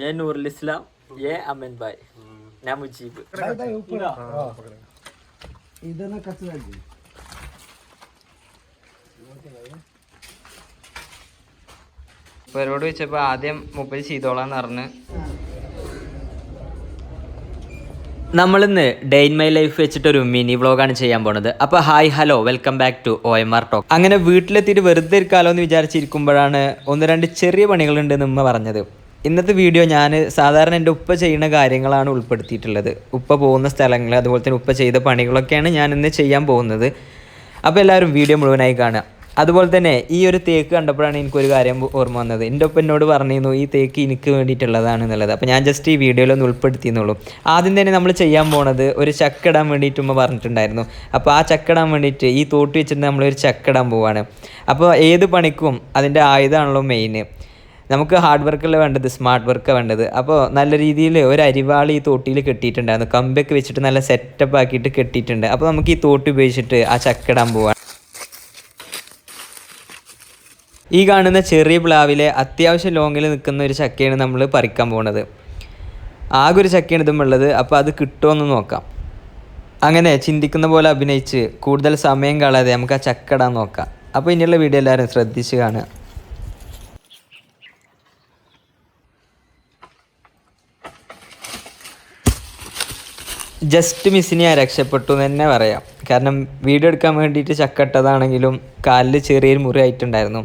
ഞാൻ നൂറുൽ ഇസ്ലാം A Aman bye ഞാൻ മുജീബ് ಇದನ್ನ ಕಚ್ಚಲಾಗಿ ഇവരോട് വെച്ചപ്പോ ആദ്യം മുപ്പത് ചെയ്തോളാന്ന് പറഞ്ഞ് നമ്മളിന്ന് ഡേ ഇൻ മൈ ലൈഫ് വെച്ചിട്ടൊരു മിനി വ്ളോഗാണ് ചെയ്യാൻ പോണത് അപ്പോൾ hi hello welcome back to O M R talk അങ്ങനെ വീട്ടിലെത്തിയിട്ട് വെറുതെ ഇരിക്കാലോ എന്ന് വിചാരിച്ചിരിക്കുമ്പോഴാണ് ഒന്ന് രണ്ട് ചെറിയ പണികളുണ്ട് എന്ന് ഉമ്മ പറഞ്ഞത് ഇന്നത്തെ വീഡിയോ ഞാൻ സാധാരണ എന്റെ ഉപ്പ ചെയ്യുന്ന കാര്യങ്ങളാണ് ഉൾപ്പെടുത്തിയിട്ടുള്ളത്. ഉപ്പ പോകുന്ന സ്ഥലങ്ങൾ അതുപോലെ തന്നെ ഉപ്പ ചെയ്ത പണികളൊക്കെയാണ് ഞാൻ ഇന്ന് ചെയ്യാൻ പോകുന്നത്. അപ്പോൾ എല്ലാവരും വീഡിയോ മുഴുവനായി കാണുക. അതുപോലെ തന്നെ ഈ ഒരു തേക്ക് കണ്ടപ്പോഴാണ് എനിക്കൊരു കാര്യം ഓർമ്മ വന്നത്. എന്റെ ഒപ്പം എന്നോട് പറഞ്ഞിരുന്നു ഈ തേക്ക് എനിക്ക് വേണ്ടിയിട്ടുള്ളതാണ് എന്നുള്ളത്. അപ്പോൾ ഞാൻ ജസ്റ്റ് ഈ വീഡിയോയിലൊന്ന് ഉൾപ്പെടുത്തിയെന്നുള്ളൂ. ആദ്യം തന്നെ നമ്മൾ ചെയ്യാൻ പോണത് ഒരു ചക്ക ഇടാൻ വേണ്ടിയിട്ട് ഉമ്മ പറഞ്ഞിട്ടുണ്ടായിരുന്നു. അപ്പോൾ ആ ചക്ക ഇടാൻ വേണ്ടിയിട്ട് ഈ തോട്ട് വെച്ചിട്ട് നമ്മളൊരു ചക്ക ഇടാൻ പോവാണ്. അപ്പോൾ ഏത് പണിക്കും അതിന്റെ ആയുധമാണല്ലോ മെയിൻ നമുക്ക് ഹാർഡ് വർക്കല്ല വേണ്ടത്? സ്മാർട്ട് വർക്കാണ് വേണ്ടത്. അപ്പോൾ നല്ല രീതിയിൽ ഒരു അരിവാളി ഈ തോട്ടിയിൽ കെട്ടിയിട്ടുണ്ടായിരുന്നു. കമ്പൊക്കെ വെച്ചിട്ട് നല്ല സെറ്റപ്പ് ആക്കിയിട്ട് കെട്ടിയിട്ടുണ്ട്. അപ്പോൾ നമുക്ക് ഈ തോട്ടി ഉപയോഗിച്ചിട്ട് ആ ചക്ക ഇടാൻ പോവാണ്. ഈ കാണുന്ന ചെറിയ പ്ലാവിലെ അത്യാവശ്യം ലോങ്ങിൽ നിൽക്കുന്ന ഒരു ചക്കയാണ് നമ്മൾ പറിക്കാൻ പോകുന്നത് ആകെ ഒരു ചക്കയാണ് ഇതുമുള്ളത് അപ്പോൾ അത് കിട്ടുമെന്ന് നോക്കാം. അങ്ങനെ ചിന്തിക്കുന്ന പോലെ അഭിനയിച്ച് കൂടുതൽ സമയം കളയാതെ നമുക്ക് ആ ചക്കടാൻ നോക്കാം. അപ്പോൾ ഇനിയുള്ള വീഡിയോ എല്ലാവരും ശ്രദ്ധിച്ച് കാണുക. ജസ്റ്റ് മിസ്സിന് ഞാൻ രക്ഷപ്പെട്ടു എന്ന് തന്നെ പറയാം. കാരണം വീഡിയോ എടുക്കാൻ വേണ്ടിയിട്ട് ചക്കട്ടതാണെങ്കിലും കാലിൽ ചെറിയൊരു മുറി ആയിട്ടുണ്ടായിരുന്നു.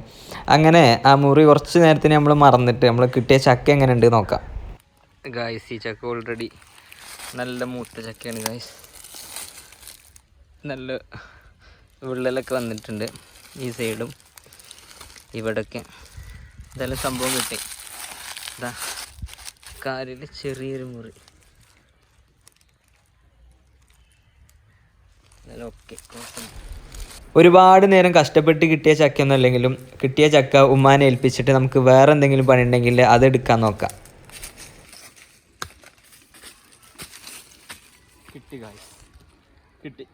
അങ്ങനെ ആ മുറി കുറച്ച് നേരത്തിന് നമ്മൾ മറന്നിട്ട് നമ്മൾ കിട്ടിയ ചക്ക എങ്ങനെ ഉണ്ട് നോക്കാം. ഗായ്സ് ഈ ചക്ക ഓൾറെഡി നല്ല മൂത്ത ചക്കയാണ് ഗായ്സ് നല്ല വിള്ളലൊക്കെ വന്നിട്ടുണ്ട് ഈ സൈഡും ഇവിടൊക്കെ. ഇതെല്ലാം സംഭവം കിട്ടി. ഇതാ കാലിൽ ചെറിയൊരു മുറി. ഓക്കെ ഒരുപാട് നേരം കഷ്ടപ്പെട്ട് കിട്ടിയ ചക്കയൊന്നും അല്ലെങ്കിലും കിട്ടിയ ചക്ക ഉമ്മാനെ ഏൽപ്പിച്ചിട്ട് നമുക്ക് വേറെ എന്തെങ്കിലും പണി ഉണ്ടെങ്കിൽ അത് എടുക്കാൻ നോക്കാം. കിട്ടി കിട്ടി.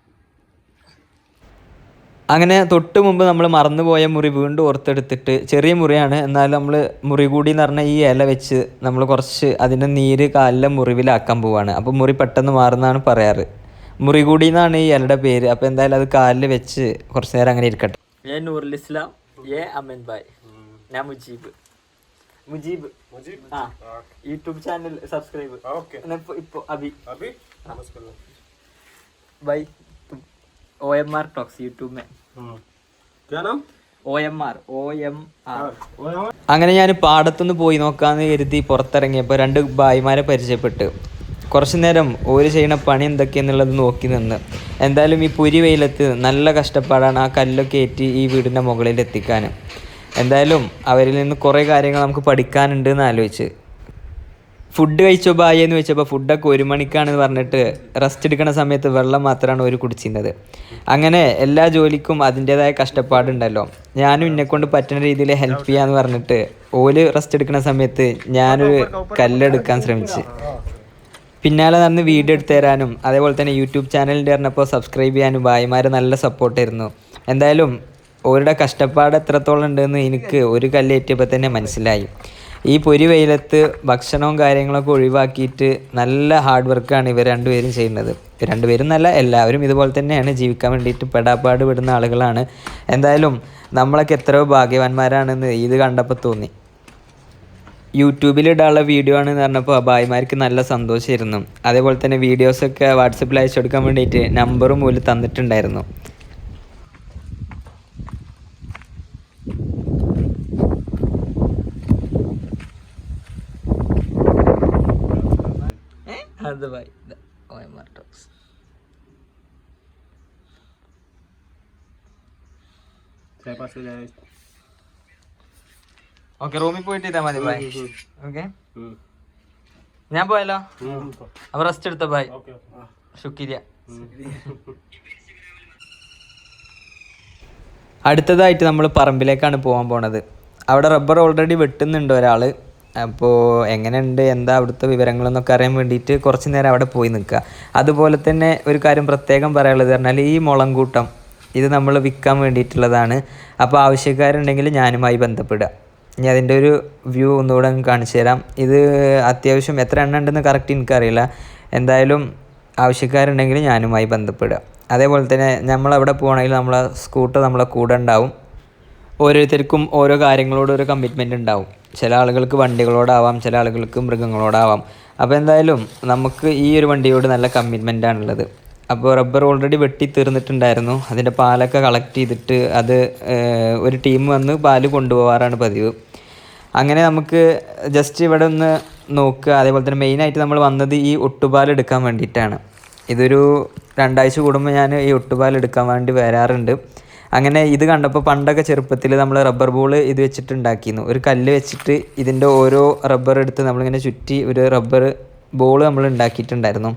അങ്ങനെ തൊട്ട് മുമ്പ് നമ്മൾ മറന്നുപോയ മുറി വീണ്ടും ഓർത്തെടുത്തിട്ട് ചെറിയ മുറിയാണ്. എന്നാലും നമ്മൾ മുറി കൂടി എന്ന് പറഞ്ഞാൽ ഈ ഇല വെച്ച് നമ്മൾ കുറച്ച് അതിന്റെ നീര് കാലിലെ മുറിവിലാക്കാൻ പോവാണ്. അപ്പോൾ മുറി പെട്ടെന്ന് മാറുന്നതാണ് പറയാറ്. മുറി കൂടി എന്നാണ് ഈ ഇലയുടെ പേര്. അപ്പോൾ എന്തായാലും അത് കാലിൽ വെച്ച് കുറച്ച് നേരം അങ്ങനെ ഇരിക്കട്ടെ. ഞാൻ നൂറുൽ ഇസ്ലാം എ അമൻ ബായ് ഞാൻ മുജീബ്. മുജീബ്. ആ യൂട്യൂബ് ചാനൽ സബ്സ്ക്രൈബ്. ഇപ്പൊ Abi. Bye. O M R talks YouTube may അങ്ങനെ ഞാൻ പാടത്തുനിന്ന് പോയി നോക്കാന്ന് കരുതി പുറത്തിറങ്ങിയപ്പോൾ രണ്ട് ഭായിമാരെ പരിചയപ്പെട്ട്. കുറച്ചു നേരം ഓര് ചെയ്യണ പണി എന്തൊക്കെയെന്നുള്ളത് നോക്കി നിന്ന്. എന്തായാലും ഈ പുരി വെയിലത്ത് നല്ല കഷ്ടപ്പാടാണ് ആ കല്ലൊക്കെ ഏറ്റി ഈ വീടിന്റെ മുകളിൽ എത്തിക്കാൻ. എന്തായാലും അവരിൽ നിന്ന് കുറേ കാര്യങ്ങൾ നമുക്ക് പഠിക്കാനുണ്ട് എന്ന് ആലോചിച്ച്. ഫുഡ് കഴിച്ചോ ബായി എന്ന് വെച്ചപ്പോൾ ഫുഡൊക്കെ ഒരു മണിക്കാണെന്ന് പറഞ്ഞിട്ട് റെസ്റ്റ് എടുക്കുന്ന സമയത്ത് വെള്ളം മാത്രമാണ് ഒരു കുടിച്ചിരുന്നത്. അങ്ങനെ എല്ലാ ജോലിക്കും അതിന്റേതായ കഷ്ടപ്പാടുണ്ടല്ലോ. ഞാനും എന്നെക്കൊണ്ട് പറ്റുന്ന രീതിയിൽ ഹെൽപ്പ് ചെയ്യാന്ന് പറഞ്ഞിട്ട് ഓൽ റെസ്റ്റ് എടുക്കുന്ന സമയത്ത് ഞാനൊരു കല്ലെടുക്കാൻ ശ്രമിച്ച്. പിന്നാലെ നടന്ന് വീഡിയോ എടുത്തു തരാനും അതേപോലെ തന്നെ യൂട്യൂബ് ചാനലിന്റെ പറഞ്ഞപ്പോൾ സബ്സ്ക്രൈബ് ചെയ്യാനും ഭായിമാർ നല്ല സപ്പോർട്ടായിരുന്നു എന്തായാലും ഓരുടെ കഷ്ടപ്പാട് എത്രത്തോളം ഉണ്ടെന്ന് എനിക്ക് ഒരു കല്ലേറ്റിയപ്പോൾ തന്നെ മനസ്സിലായി. ഈ പൊരി വെയിലത്ത് ഭക്ഷണവും കാര്യങ്ങളൊക്കെ ഒഴിവാക്കിയിട്ട് നല്ല ഹാർഡ് വർക്കാണ് ഇവർ രണ്ടുപേരും ചെയ്യുന്നത്. രണ്ടുപേരും നല്ല എല്ലാവരും ഇതുപോലെ തന്നെയാണ് ജീവിക്കാൻ വേണ്ടിയിട്ട് പെടാപ്പാട് വിടുന്ന ആളുകളാണ്. എന്തായാലും നമ്മളൊക്കെ എത്രയോ ഭാഗ്യവാന്മാരാണെന്ന് ഇത് കണ്ടപ്പോൾ തോന്നി. യൂട്യൂബിൽ ഇടാനുള്ള വീഡിയോ ആണെന്ന് പറഞ്ഞപ്പോൾ ഭായിമാർക്ക് നല്ല സന്തോഷമായിരുന്നു അതേപോലെ തന്നെ വീഡിയോസൊക്കെ വാട്സപ്പിൽ അയച്ചു കൊടുക്കാൻ വേണ്ടിയിട്ട് നമ്പറും പോലും തന്നിട്ടുണ്ടായിരുന്നു. അത് ബൈ ഒ എം ഓക്കെ റൂമിൽ പോയിട്ട് ഇതാ മതി ബൈ ഓക്കെ ഞാൻ പോയാലോ? അപ്പൊ റെസ്റ്റ് എടുത്ത ബൈ ശുക്രിയ. അടുത്തതായിട്ട് നമ്മൾ പറമ്പിലേക്കാണ് പോകാൻ പോണത്. അവിടെ റബ്ബർ ഓൾറെഡി വെട്ടുന്നുണ്ട് ഒരാൾ അപ്പോൾ എങ്ങനെയുണ്ട്? എന്താ അവിടുത്തെ വിവരങ്ങളെന്നൊക്കെ അറിയാൻ വേണ്ടിയിട്ട് കുറച്ച് നേരം അവിടെ പോയി നിൽക്കുക. അതുപോലെ തന്നെ ഒരു കാര്യം പ്രത്യേകം പറയാനുള്ളത് പറഞ്ഞാൽ ഈ മുളങ്കൂട്ടം ഇത് നമ്മൾ വിൽക്കാൻ വേണ്ടിയിട്ടുള്ളതാണ്. അപ്പോൾ ആവശ്യക്കാരുണ്ടെങ്കിൽ ഞാനുമായി ബന്ധപ്പെടുക. ഇനി അതിന്റെ ഒരു വ്യൂ ഒന്നുകൂടെ കാണിച്ചു തരാം. ഇത് അത്യാവശ്യം എത്ര എണ്ണം ഉണ്ടെന്ന് കറക്റ്റ് എനിക്കറിയില്ല. എന്തായാലും ആവശ്യക്കാരുണ്ടെങ്കിൽ ഞാനുമായി ബന്ധപ്പെടുക. അതേപോലെ തന്നെ നമ്മളവിടെ പോകണമെങ്കിൽ നമ്മളെ സ്കൂട്ടർ നമ്മളെ കൂടെ ഉണ്ടാവും. ഓരോരുത്തർക്കും ഓരോ കാര്യങ്ങളോട് ഒരു കമ്മിറ്റ്മെന്റ് ഉണ്ടാവും. ചില ആളുകൾക്ക് വണ്ടികളോടാവാം ചില ആളുകൾക്ക് മൃഗങ്ങളോടാവാം. അപ്പോൾ എന്തായാലും നമുക്ക് ഈ ഒരു വണ്ടിയോട് നല്ല കമ്മിറ്റ്മെന്റ് ആണുള്ളത്. അപ്പോൾ റബ്ബർ ഓൾറെഡി വെട്ടി തീർന്നിട്ടുണ്ടായിരുന്നു അതിന്റെ പാലൊക്കെ കളക്ട് ചെയ്തിട്ട് അത് ഒരു ടീം വന്ന് പാൽ കൊണ്ടുപോകാറാണ് പതിവ്. അങ്ങനെ നമുക്ക് ജസ്റ്റ് ഇവിടെ ഒന്ന് നോക്കുക. അതേപോലെ തന്നെ മെയിനായിട്ട് നമ്മൾ വന്നത് ഈ ഒട്ടുപാൽ എടുക്കാൻ വേണ്ടിയിട്ടാണ്. ഇതൊരു രണ്ടാഴ്ച കൂടുമ്പോൾ ഞാൻ ഈ ഒട്ടുപാൽ എടുക്കാൻ വേണ്ടി വരാറുണ്ട്. അങ്ങനെ ഇത് കണ്ടപ്പോൾ പണ്ടൊക്കെ ചെറുപ്പത്തിൽ നമ്മൾ റബ്ബർ ബോൾ ഇത് വെച്ചിട്ട് ഉണ്ടാക്കിയിരുന്നു ഒരു കല്ല് വെച്ചിട്ട് ഇതിന്റെ ഓരോ റബ്ബർ എടുത്ത് നമ്മളിങ്ങനെ ചുറ്റി ഒരു റബ്ബർ ബോൾ നമ്മൾ ഉണ്ടാക്കിയിട്ടുണ്ടായിരുന്നു.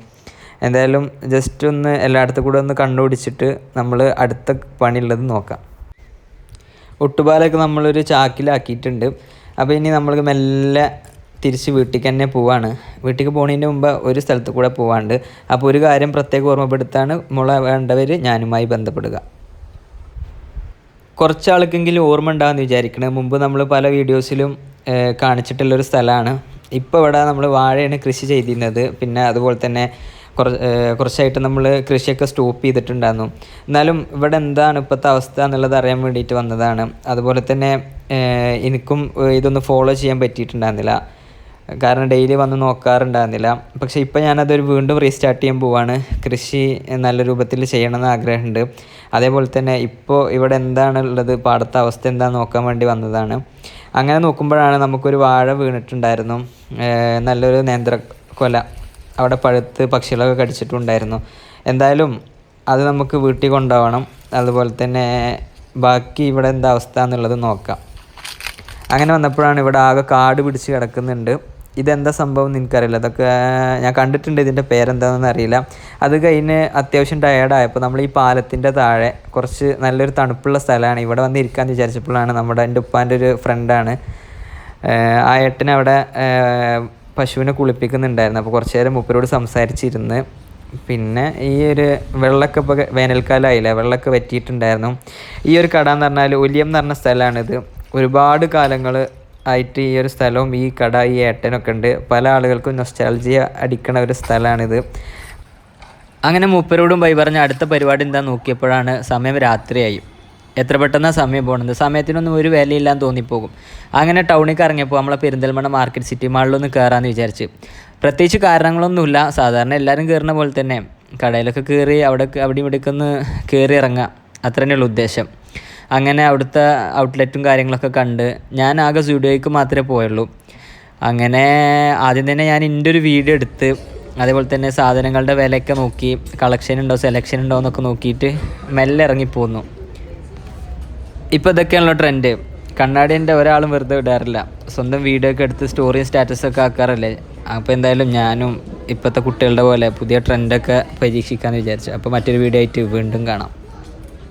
എന്തായാലും ജസ്റ്റ് ഒന്ന് എല്ലായിടത്തും കൂടെ ഒന്ന് കണ്ടുപിടിച്ചിട്ട് നമ്മൾ അടുത്ത പണിയുള്ളത് നോക്കാം. ഒട്ടുപാലൊക്കെ നമ്മളൊരു ചാക്കിലാക്കിയിട്ടുണ്ട്. അപ്പോൾ ഇനി നമ്മൾ മെല്ലെ തിരിച്ച് വീട്ടിലേക്ക് തന്നെ പോവാണ്. വീട്ടിലേക്ക് പോകുന്നതിന് മുമ്പ് ഒരു സ്ഥലത്ത് കൂടെ പോവാണ്ട്. അപ്പോൾ ഒരു കാര്യം പ്രത്യേകം ഓർമ്മപ്പെടുത്താണ്. മുള വേണ്ടവർ ഞാനുമായി ബന്ധപ്പെടുക. കുറച്ച് ആൾക്കെങ്കിലും ഓർമ്മ ഉണ്ടാകുമെന്ന് വിചാരിക്കണം. മുമ്പ് നമ്മൾ പല വീഡിയോസിലും കാണിച്ചിട്ടുള്ളൊരു സ്ഥലമാണ്. ഇപ്പോൾ ഇവിടെ നമ്മൾ വാഴയാണ് കൃഷി ചെയ്തിരുന്നത്. പിന്നെ അതുപോലെ തന്നെ കുറച്ചായിട്ട് നമ്മൾ കൃഷിയൊക്കെ സ്റ്റോപ്പ് ചെയ്തിട്ടുണ്ടായിരുന്നു. എന്നാലും ഇവിടെ എന്താണ് ഇപ്പോഴത്തെ അവസ്ഥ എന്നുള്ളത് അറിയാൻ വേണ്ടിയിട്ട് വന്നതാണ്. അതുപോലെ തന്നെ എനിക്കും ഇതൊന്ന് ഫോളോ ചെയ്യാൻ പറ്റിയിട്ടുണ്ടായിരുന്നില്ല. കാരണം ഡെയിലി വന്ന് നോക്കാറുണ്ടായിരുന്നില്ല. പക്ഷേ ഇപ്പം ഞാനതൊരു വീണ്ടും റീസ്റ്റാർട്ട് ചെയ്യാൻ പോവാണ്. കൃഷി നല്ല രൂപത്തിൽ ചെയ്യണമെന്ന് ആഗ്രഹമുണ്ട്. അതേപോലെ തന്നെ ഇപ്പോൾ ഇവിടെ എന്താണ് ഉള്ളത് പാടത്തെ അവസ്ഥ എന്താണെന്ന് നോക്കാൻ വേണ്ടി വന്നതാണ്. അങ്ങനെ നോക്കുമ്പോഴാണ് നമുക്കൊരു വാഴ വീണിട്ടുണ്ടായിരുന്നു. നല്ലൊരു നേന്ത്ര കൊല അവിടെ പഴുത്ത് പക്ഷികളൊക്കെ കടിച്ചിട്ടുണ്ടായിരുന്നു. എന്തായാലും അത് നമുക്ക് വീട്ടിൽ കൊണ്ടുപോകണം. അതുപോലെ തന്നെ ബാക്കി ഇവിടെ എന്താ അവസ്ഥ എന്നുള്ളത് നോക്കാം. അങ്ങനെ വന്നപ്പോഴാണ് ഇവിടെ ആകെ കാട് പിടിച്ച് കിടക്കുന്നുണ്ട്. ഇതെന്താ സംഭവം എനിക്കറിയില്ല. അതൊക്കെ ഞാൻ കണ്ടിട്ടുണ്ട് ഇതിന്റെ പേരെന്താണെന്ന് അറിയില്ല. അത് കഴിഞ്ഞ് അത്യാവശ്യം ടയേർഡായപ്പോൾ നമ്മൾ ഈ പാലത്തിന്റെ താഴെ കുറച്ച് നല്ലൊരു തണുപ്പുള്ള സ്ഥലമാണ്. ഇവിടെ വന്ന് ഇരിക്കാമെന്ന് വിചാരിച്ചപ്പോഴാണ് നമ്മുടെ എന്റെ ഉപ്പാന്റെ ഒരു ഫ്രണ്ടാണ് ആ ഏഹ്, പശുവിനെ കുളിപ്പിക്കുന്നുണ്ടായിരുന്നു. അപ്പോൾ കുറച്ച് നേരം മുപ്പരോട് സംസാരിച്ചിരുന്ന്. പിന്നെ ഈ ഒരു വെള്ളമൊക്കെ ഇപ്പോൾ വേനൽക്കാലമായില്ലേ വെള്ളമൊക്കെ വറ്റിയിട്ടുണ്ടായിരുന്നു. ഈ ഒരു കട എന്ന് പറഞ്ഞാൽ ഒലിയം എന്ന് പറഞ്ഞ സ്ഥലമാണിത്. ഒരുപാട് കാലങ്ങൾ ആയിട്ട് ഈ ഒരു സ്ഥലവും ഈ കട ഈ ഏട്ടനൊക്കെ ഉണ്ട്. പല ആളുകൾക്കും നൊസ്റ്റാൾജിയ അടിക്കണ ഒരു സ്ഥലമാണിത്. അങ്ങനെ മൂപ്പരോടും ബൈ പറഞ്ഞ അടുത്ത പരിപാടി എന്താ നോക്കിയപ്പോഴാണ് സമയം രാത്രിയായി. എത്ര പെട്ടെന്നാണ് സമയം പോകുന്നത് സമയത്തിനൊന്നും ഒരു വിലയില്ലാന്ന് തോന്നിപ്പോകും. അങ്ങനെ ടൗണിൽ ഇറങ്ങിയപ്പോൾ നമ്മളെ പെരിന്തൽമണ്ണ മാർക്കറ്റ് സിറ്റി മാളിലൊന്ന് കയറാമെന്ന് വിചാരിച്ച്. പ്രത്യേകിച്ച് കാരണങ്ങളൊന്നുമില്ല. സാധാരണ എല്ലാവരും കയറുന്ന പോലെ തന്നെ. കടയിലൊക്കെ കയറി അവിടെ അവിടെ ഇവിടേക്ക് ഒന്ന് കയറി ഇറങ്ങാം. അത്ര തന്നെയുള്ള ഉദ്ദേശം. അങ്ങനെ അവിടുത്തെ ഔട്ട്ലെറ്റും കാര്യങ്ങളൊക്കെ കണ്ട് ഞാൻ ആകെ സ്റ്റുഡിയോയ്ക്ക് മാത്രമേ പോയുള്ളൂ. അങ്ങനെ ആദ്യം തന്നെ ഞാൻ എന്റെ ഒരു വീഡിയോ എടുത്ത് അതേപോലെ തന്നെ സാധനങ്ങളുടെ വിലയൊക്കെ നോക്കി കളക്ഷൻ ഉണ്ടോ സെലക്ഷൻ ഉണ്ടോ എന്നൊക്കെ നോക്കിയിട്ട് മെല്ലെ ഇറങ്ങിപ്പോന്നു. ഇപ്പോൾ ഇതൊക്കെയാണല്ലോ ട്രെൻഡ് കണ്ണാടിന്റെ ഒരാളും വെറുതെ വിടാറില്ല സ്വന്തം വീഡിയോ ഒക്കെ എടുത്ത് സ്റ്റോറിയും സ്റ്റാറ്റസൊക്കെ ആക്കാറല്ലേ? അപ്പോൾ എന്തായാലും ഞാനും ഇപ്പോഴത്തെ കുട്ടികളുടെ പോലെ പുതിയ ട്രെൻഡൊക്കെ പരീക്ഷിക്കാമെന്ന് വിചാരിച്ചു. അപ്പോൾ മറ്റൊരു വീഡിയോ ആയിട്ട് വീണ്ടും കാണാം.